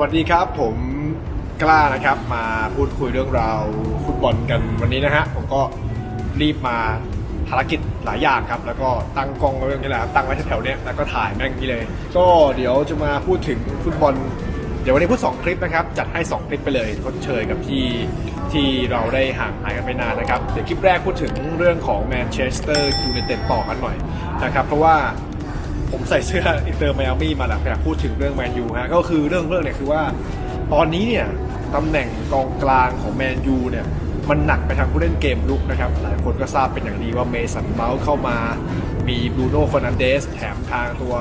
วัสดีครับผมกล้านะครับมาพูดคุยเรื่องราวฟุตบอลกันวันนี้นะฮะผมก็รีบมาภารกิจหลายอย่างครับ แล้วก็ตั้งกล้องไว้เรื่องนี้แหละครับตั้งไว้แถวๆเนี้ยแล้วก็ถ่ายแม่งนี้เลย ก็เดี๋ยวจะมาพูดถึงฟุตบอล เดี๋ยววันนี้พูด2คลิปนะครับ จัดให้ 2 คลิปไปเลยทดเชยกับที่ที่เราได้ห่างหายกันไปนานนะครับ เดี๋ยวคลิปแรกพูดถึงเรื่องของแมนเชสเตอร์ยูไนเต็ดต่อกันหน่อยนะครับ เพราะว่า ผมใส่เสื้ออินเตอร์ไมอามี่มาแหละอยากพูดถึงเรื่องแมนยูฮะก็คือเรื่องเรื่องเนี่ยคือว่า ตอนนี้เนี่ยตำแหน่งกองกลางของแมนยูเนี่ยมันหนักไปทางผู้เล่นเกมลุกนะครับ หลายคนก็ทราบเป็นอย่างดีว่าเมสันเมาส์เข้ามา มีบรูโน่ฟ e ร์นันเดสแถมทางตัว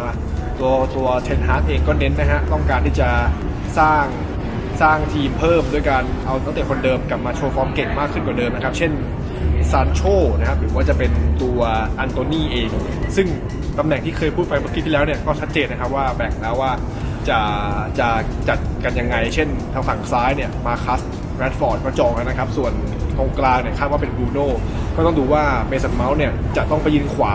ตัวตัวเทนฮาร์เองก็เน้นนะฮะ ต้องการที่จะสร้างสร้างทีมเพิ่มด้วยการเอาตั้งแต่คนเดิมกลับมาโชว์ฟอร์มเก่งมากขึ้นกว่าเดิมนะครับ เช่น ซานโชนะครับหรือว่าจะเป็นตัวอันโตนีเอง ซึ่งตำแหน่งที่เคยพูดไปเมื่อกี้ที่แล้วเนี่ยก็ชัดเจนนะครับว่าแบ่งแล้วว่าจะจะจัดกันยังไง เช่นทางฝั่งซ้ายเนี่ยมาคัสแรดฟอร์ดก็จองแล้วนะครับ ส่วนตรงกลางเนี่ยคาดว่าเป็นบรูโน่ก็ต้องดูว่าเมสันเมาส์เนี่ยจะต้องไปยืนขวา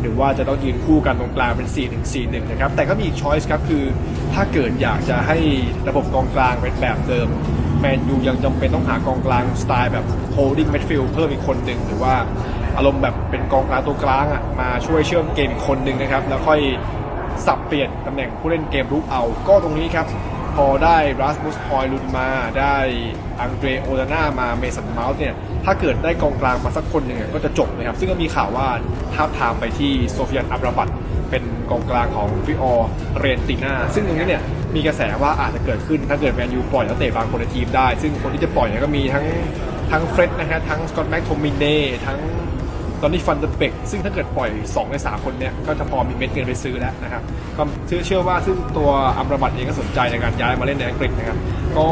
หรือว่าจะต้องยืนคู่กันตรงกลางเป็น 4-1-4-1 นะครับ แต่ก็มีอีกช้อยส์ครับ คือถ้าเกิดอยากจะให้ระบบกองกลางเป็นแบบเดิม แมนยูยังจำเป็นต้องหากองกลางสไตล์แบบ holding midfield เพิ่มอีกคนหนึ่งหรือว่าอารมณ์แบบเป็นกองกลางตัวกลางอะมาช่วยเชื่อมเกมอีกคนหนึ่งนะครับ แล้วค่อยสับเปลี่ยนตำแหน่งผู้เล่นเกมรุกเอา ก็ตรงนี้ครับ พอได้รัสมุสฮอยลุนมาได้อังเดรโอลาน่ามาเมสันเมาส์เนี่ยถ้าเกิดได้กองกลางมาสักคนหนึ่งก็จะจบเลยครับ ซึ่งก็มีข่าวว่าท้าทามไปที่โซเฟียนอับราบัตเป็นกองกลางของฟิออร์เรนติน่าซึ่งตรงนี้เนี่ย มีกระแสว่าอาจจะเกิดขึ้นถ้าเกิดแมนยูปล่อยนักเตะบางคนในทีมได้ ซึ่งคนที่จะปล่อยเนี่ยก็มีทั้งทั้งเฟร็ดนะฮะทั้งสกอตแม็กโทมินเน่ทั้งตอนนี้ฟันเดอร์เบกซึ่งถ้าเกิดปล่อย 2 ใน 3 คนเนี่ยก็จะพอมีเม็ดเงินไปซื้อแล้วนะครับก็เชื่อเชื่อว่าซึ่งตัวอัมราบัตเองก็สนใจในการย้ายมาเล่นในอังกฤษนะครับก็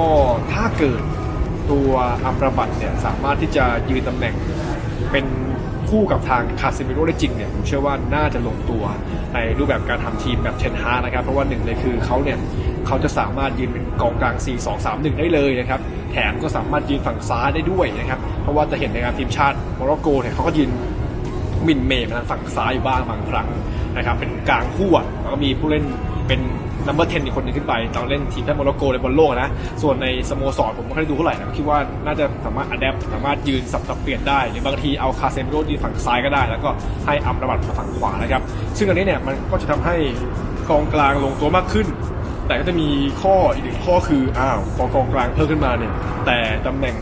ถ้าเกิดตัวอัมราบัตเนี่ยสามารถที่จะยืนตำแหน่งเป็น คู่กับทางคาซิมิโร่ได้จริงเนี่ยผมเชื่อว่าน่าจะลงตัวในรูปแบบการทำทีมแบบเทนฮาร์นะครับ เพราะว่าหนึ่งเลยคือเขาเนี่ยเขาจะสามารถยืนเป็นกองกลาง 4 2 3 1 ได้เลยนะครับแถมก็สามารถยืนฝั่งซ้ายได้ด้วยนะครับเพราะว่าจะเห็นในงานทีมชาติโมร็อกโกเนี่ยเขาก็ยืนมินเมย์มาทางฝั่งซ้ายอยู่บ้างบางครั้งนะครับเป็นกลางคู่แล้วก็มีผู้เล่นเป็น นัมเบอร์10อีกคนหนึงขึ้นไปตอนเล่นทีมชาติโมร็อกโกในบอลโลกนะ ส่วนในสโมสรผมไม่ค่อยได้ดูเท่าไหร่นะคิดว่าน่าจะสามารถอัดแอปสามารถยืนสับสับเปลี่ยนได้ หรือบางทีเอาคาเซมิโร่ยืนฝั่งซ้ายก็ได้ แล้วก็ให้อัมระบัดมาฝั่งขวานะครับ ซึ่งอันนี้เนี่ยมันก็จะทำให้กองกลางลงตัวมากขึ้น แต่ก็จะมีข้ออีกหนึ่งข้อคืออ้าวพอกองกลางเพิ่มขึ้นมาเนี่ยแต่ตำแหน่ง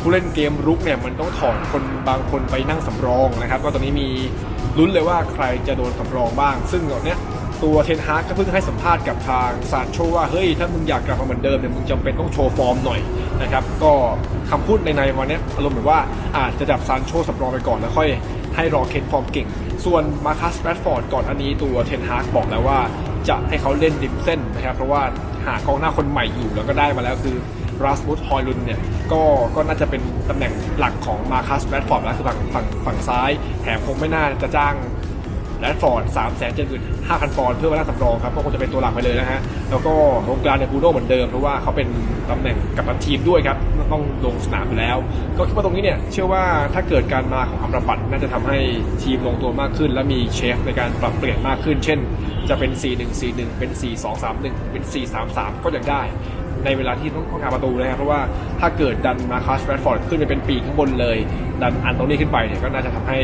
ผู้เล่นเกมรุกเนี่ยมันต้องถอนคนบางคนไปนั่งสำรองนะครับ ก็ตอนนี้มีลุ้นเลยว่าใครจะโดนสำรองบ้าง ซึ่งตอนเนี้ย ตัวเทนฮากก็เพิ่งให้สัมภาษณ์กับทางซานโชว่าเฮ้ยถ้ามึงอยากกลับมาเหมือนเดิมเนี่ยมึงจำเป็นต้องโชว์ฟอร์มหน่อยนะครับก็คำพูดในในวันนี้อารมณ์แบบว่าอาจจะจับซานโชสำรองไปก่อนแล้วค่อยให้รอเคนฟอร์มเก่ง ส่วนมาคัสแรดฟอร์ดก่อนอันนี้ตัวเทนฮาร์กบอกแล้วว่าจะให้เขาเล่นริมเส้นนะครับเพราะว่าหากองหน้าคนใหม่อยู่แล้วก็ได้มาแล้วคือรัสมุสฮอยลุนเนี่ยก็ก็น่าจะเป็นตำแหน่งหลักของมาคัสแรดฟอร์ดแล้วคือฝั่งฝั่งฝั่งซ้ายแถมคงไม่น่าจะจ้าง แรดฟอร์ดสามแสนเจ็ดหมื่นห้าพันปอนด์เพื่อมานั่งสำรองครับก็คงจะเป็นตัวหลักไปเลยนะฮะ แล้วก็ตรงกลางเนี่ยบูโน่เหมือนเดิม เพราะว่าเขาเป็นตำแหน่งกัปตันทีมด้วยครับต้องลงสนามอยู่แล้ว ก็คิดว่าตรงนี้เนี่ยเชื่อว่าถ้าเกิดการมาของอัมรบัตน่าจะทำให้ทีมลงตัวมากขึ้น และมีเชฟในการปรับเปลี่ยนมากขึ้น เช่น จะเป็น 4-1-4-1 เป็น 4-2-3-1 เป็น 4-3-3 ก็ยังได้ในเวลาที่ต้องการประตูนะครับเพราะว่าถ้าเกิดดันมาคัสแรดฟอร์ดขึ้นไปเป็นปีข้างบนเลย ดันอันโตนี่ขึ้นไปเนี่ยก็น่าจะทำให้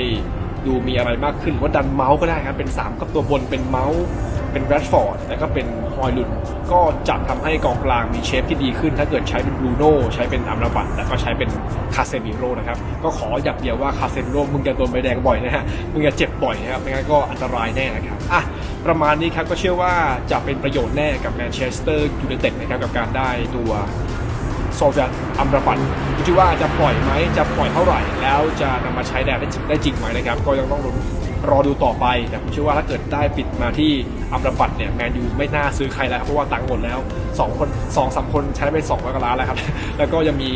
ดูมีอะไรมากขึ้นว่าดันเมาส์ก็ได้ครับ เป็น 3 กับตัวบนเป็นเมาส์เป็นแรดฟอร์ดแล้วก็เป็นฮอยลุนก็จะทำให้กองกลางมีเชฟที่ดีขึ้น ถ้าเกิดใช้เป็นบรูโน่ใช้เป็นอัมราบัตแล้วก็ใช้เป็นคาเซมิโร่นะครับ ก็ขออย่างเดียวว่าคาเซมิโร่มึงจะโดนใบแดงบ่อยนะฮะ มึงจะเจ็บบ่อยนะครับไม่งั้นก็อันตรายแน่นะครับอะประมาณนี้ครับก็เชื่อว่าจะเป็นประโยชน์แน่กับแมนเชสเตอร์ยูไนเต็ดนะครับกับการได้ตัว โซเฟียอัมราบัตอยู่ที่ว่าจะปล่อยไหมจะปล่อยเท่าไหร่ แล้วจะนำมาใช้ได้จริงได้จริงไหมนะครับ ก็ยังต้องรอดูต่อไปแต่ผมเชื่อว่าถ้าเกิดได้ปิดมาที่อัมราบัตเนี่ยแมนยูไม่น่าซื้อใครแล้วเพราะว่าตังค์หมดแล้ว2คน2อสคนใช้ไป2ร้อยกว่าล้านแล้วครับ แล้วก็ยังมี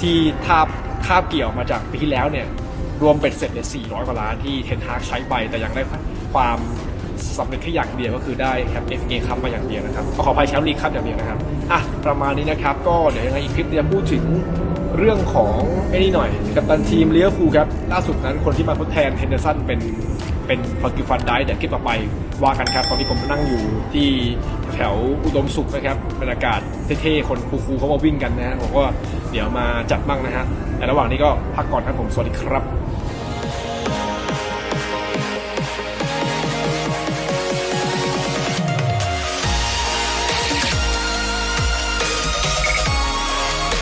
ที่ทาบคาบเกี่ยวมาจากปีที่แล้วเนี่ยรวมเป็ดเสร็จเนี่ย400 กว่าล้านที่เทนฮากใช้ไปแต่ยังได้ความ สำเร็จแค่อย่างเดียวก็คือได้แชมป์ FA คัพมาอย่างเดียวนะครับขออภัยแชมป์ลีกคัพอย่างเดียวนะครับอะประมาณนี้นะครับ ก็เดี๋ยวยังไงอีกคลิปจะพูดถึงเรื่องของไอ้นี่หน่อยกับตันทีมเลี้ยวฟูครับล่าสุดนั้นคนที่มาทดแทนเฮนเดอร์สันเป็นเป็นฟังกิฟันได้เดี๋ยวคลิปต่อไปว่ากันครับ ตอนนี้ผมนั่งอยู่ที่แถวอุดมสุขนะครับบรรยากาศเท่ๆคนคูลๆเขามาวิ่งกันนะฮะผมก็เดี๋ยวมาจัดบ้างนะฮะแต่ระหว่างนี้ก็พักก่อนครับผมสวัสดีครับ